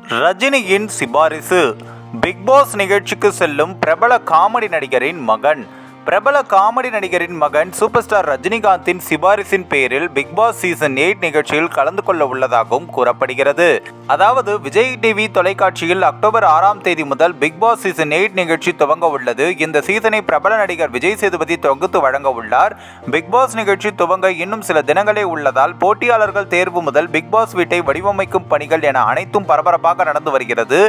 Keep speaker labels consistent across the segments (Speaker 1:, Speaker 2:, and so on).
Speaker 1: ரஜினியின் சிபாரிசு. Big pass நிகழ்ச்சிக்கு செல்லும் பிரபல காமெடி நடிகரின் மகன். பிரபல காமெடி நடிகரின் மகன் சூப்பர் ஸ்டார் ரஜினிகாந்தின் சிபாரிசின் பேரில் பிக் பாஸ் சீசன் எயிட் நிகழ்ச்சியில் கலந்து கொள்ள உள்ளதாகவும் கூறப்படுகிறது. அதாவது விஜய் டிவி தொலைக்காட்சியில் அக்டோபர் ஆறாம் தேதி முதல் பிக் பாஸ் சீசன் எயிட் நிகழ்ச்சி துவங்க உள்ளது. இந்த சீசனை பிரபல நடிகர் விஜய் சேதுபதி தொகுத்து வழங்க உள்ளார். பிக் பாஸ் நிகழ்ச்சி துவங்க இன்னும் சில தினங்களே உள்ளதால் போட்டியாளர்கள் தேர்வு முதல் பிக் பாஸ் வீட்டை வடிவமைக்கும் பணிகள் என அனைத்தும் பரபரப்பாக நடந்து வருகிறது.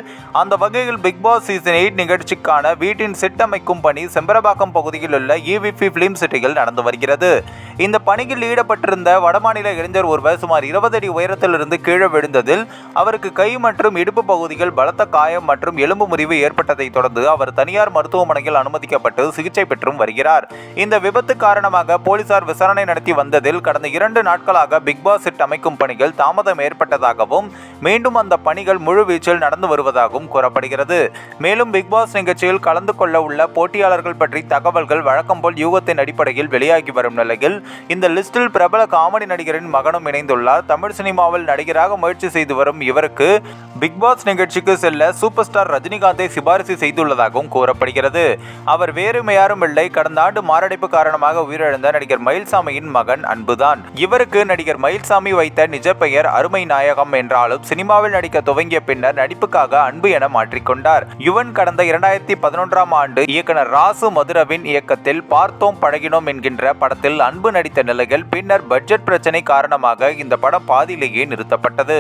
Speaker 1: அந்த வகையில் பிக் பாஸ் சீசன் எயிட் நிகழ்ச்சிக்கான வீட்டின் சிட்டமைக்கும் பணி செம்பரபாக்கம் பகுதியில் உள்ள இவிபி பிலிம் சிட்டியில் நடந்து வருகிறது. இந்த பணியில் ஈடுபட்டிருந்த வடமாநில இளைஞர் ஒருவர் சுமார் இருபது அடி உயரத்திலிருந்து கீழே விழுந்ததில் அவருக்கு கை மற்றும் இடுப்பு பகுதியில் பலத்த காயம் மற்றும் எலும்பு முறிவு ஏற்பட்டதை தொடர்ந்து அவர் தனியார் மருத்துவமனையில் அனுமதிக்கப்பட்டு சிகிச்சை பெற்றும் வருகிறார். இந்த விபத்து காரணமாக போலீசார் விசாரணை நடத்தி வந்ததில் கடந்த இரண்டு நாட்களாக பிக் பாஸ் செட் அமைக்கும் பணிகள் தாமதம் ஏற்பட்டதாகவும் மீண்டும் அந்த பணிகள் முழுவீச்சில் நடந்து வருவதாகவும் கூறப்படுகிறது. மேலும் பிக் பாஸ் நிகழ்ச்சியில் கலந்து கொள்ள உள்ள போட்டியாளர்கள் பற்றி தகவல்கள் வழக்கம் போல் யூகத்தின் அடிப்படையில் வெளியாகி வரும் நிலையில் இந்த லிஸ்டில் பிரபல காமெடி நடிகரின் மகனும் இணைந்துள்ளார். தமிழ் சினிமாவில் நடிகராக முயற்சி செய்து வரும் இவருக்கு பிக் பாஸ் நிகழ்ச்சிக்கு செல்ல சூப்பர் ஸ்டார் ரஜினிகாந்தை சிபாரிசு செய்துள்ளதாகவும் கூறப்படுகிறது. அவர் வேறும் யாரும் இல்லை. கடந்த ஆண்டு மாரடைப்பு காரணமாக உயிரிழந்த நடிகர் மயில்சாமியின் மகன் அன்புதான். இவருக்கு நடிகர் மயில்சாமி வைத்த நிஜ பெயர் அருமை நாயகம் என்றாலும் சினிமாவில் நடிக்க துவங்கிய பின்னர் நடிப்புக்காக அன்பு என மாற்றிக்கொண்டார். யுவன் கடந்த இரண்டாயிரத்தி பதினொன்றாம் ஆண்டு இயக்குனர் ராசு மதுரவின் இயக்கத்தில் பார்த்தோம் பழகினோம் என்கின்ற படத்தில் அன்பு நடித்த நிலையில் பின்னர் பட்ஜெட் பிரச்சனை காரணமாக இந்த படம் பாதியிலேயே நிறுத்தப்பட்டது.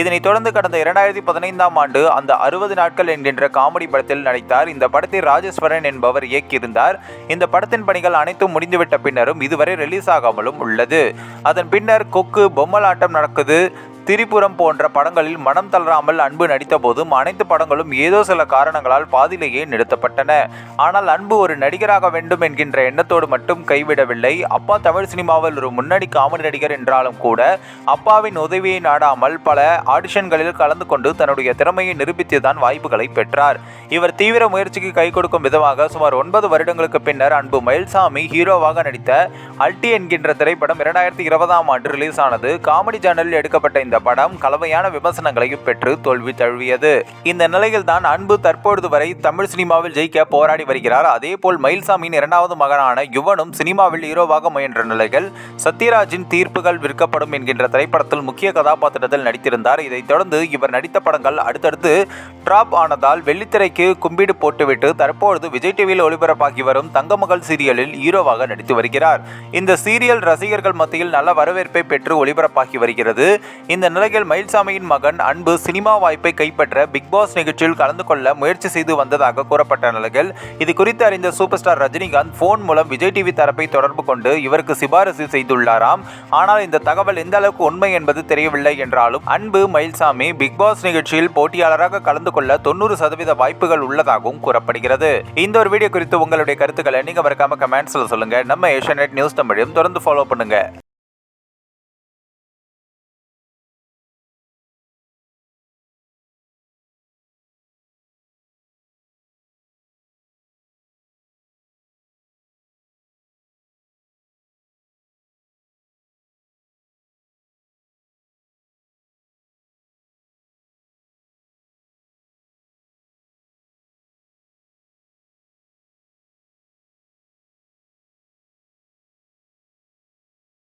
Speaker 1: இதனைத் தொடர்ந்து கடந்த இரண்டாயிரத்தி பதினைந்தாம் ஆண்டு அந்த அறுபது நாட்கள் என்கின்ற காமெடி படத்தில் நடித்தார். இந்த படத்தை ராஜேஸ்வரன் என்பவர் இயக்கியிருந்தார். இந்த படத்தின் பணிகள் அனைத்தும் முடிந்துவிட்ட பின்னரும் இதுவரை ரிலீஸ் ஆகாமலும் உள்ளது. அதன் பின்னர் கொக்கு பொம்மலாட்டம் நடக்குது. திரிபுரம் போன்ற படங்களில் மனம் தளராமல் அன்பு நடித்த போதும் அனைத்து படங்களும் ஏதோ சில காரணங்களால் பாதியிலேயே நிறுத்தப்பட்டன. ஆனால் அன்பு ஒரு நடிகராக வேண்டும் என்கின்ற எண்ணத்தோடு மட்டும் கைவிடவில்லை. அப்பா தமிழ் சினிமாவில் ஒரு முன்னணி காமெடி நடிகர் என்றாலும் கூட அப்பாவின் உதவியை நாடாமல் பல ஆடிஷன்களில் கலந்து கொண்டு தன்னுடைய திறமையை நிரூபித்துதான் வாய்ப்புகளை பெற்றார். இவர் தீவிர முயற்சிக்கு கை கொடுக்கும் விதமாக சுமார் ஒன்பது வருடங்களுக்கு பின்னர் அன்பு மயில்சாமி ஹீரோவாக நடித்த அல்டி என்கின்ற திரைப்படம் இரண்டாயிரத்தி இருபதாம் ஆண்டு ரிலீஸ் ஆனது காமெடி சேனலில் எடுக்கப்பட்ட இந்த படம் கலவையான விமர்சனங்களையும் பெற்று தோல்வி தழுவியது. இந்த நிலையில் தான் அன்பு தற்பொழுது வரை தமிழ் சினிமாவில் ஜெயிக்க போராடி வருகிறார். அதே போல் மயில்சாமியின் இரண்டாவது மகனான யுவனும் சினிமாவில் ஹீரோவாக முயன்ற நிலையில் சத்யராஜின் தீர்ப்புகள் விற்கப்படும் என்கின்ற திரைப்படத்தில் முக்கிய கதாபாத்திரத்தில் நடித்திருந்தார். இதைத் தொடர்ந்து இவர் நடித்த படங்கள் அடுத்தடுத்து டிராப் ஆனதால் வெள்ளித்திரைக்கு கும்பிடு போட்டுவிட்டு தற்பொழுது விஜய் டிவியில் ஒளிபரப்பாகி வரும் தங்கமகள் சீரியலில் ஹீரோவாக நடித்து வருகிறார். இந்த சீரியல் ரசிகர்கள் மத்தியில் நல்ல வரவேற்பை பெற்று ஒளிபரப்பாகி வருகிறது. இந்த இந்த நிலையில் மயில்சாமியின் மகன் அன்பு சினிமா வாய்ப்பை கைப்பற்ற பிக் பாஸ் நிகழ்ச்சியில் கலந்து கொள்ள முயற்சி செய்து வந்ததாக கூறப்பட்ட நிலையில் இது குறித்து அறிந்த சூப்பர் ஸ்டார் ரஜினிகாந்த் போன் மூலம் விஜய் டிவி தரப்பை தொடர்பு கொண்டு இவருக்கு சிபாரிசு செய்துள்ளாராம். ஆனால் இந்த தகவல் எந்த அளவுக்கு உண்மை என்பது தெரியவில்லை என்றாலும் அன்பு மயில்சாமி பிக் பாஸ் நிகழ்ச்சியில் போட்டியாளராக கலந்து கொள்ள தொண்ணூறு சதவீத வாய்ப்புகள் உள்ளதாகவும் கூறப்படுகிறது. இந்த ஒரு வீடியோ குறித்து உங்களுடைய கருத்துக்களை நீங்க மறக்காம கமெண்ட்ஸ்ல சொல்லுங்க. நம்ம ஏஷியா நியூஸ் தமிழையும் தொடர்ந்து ஃபாலோ பண்ணுங்க.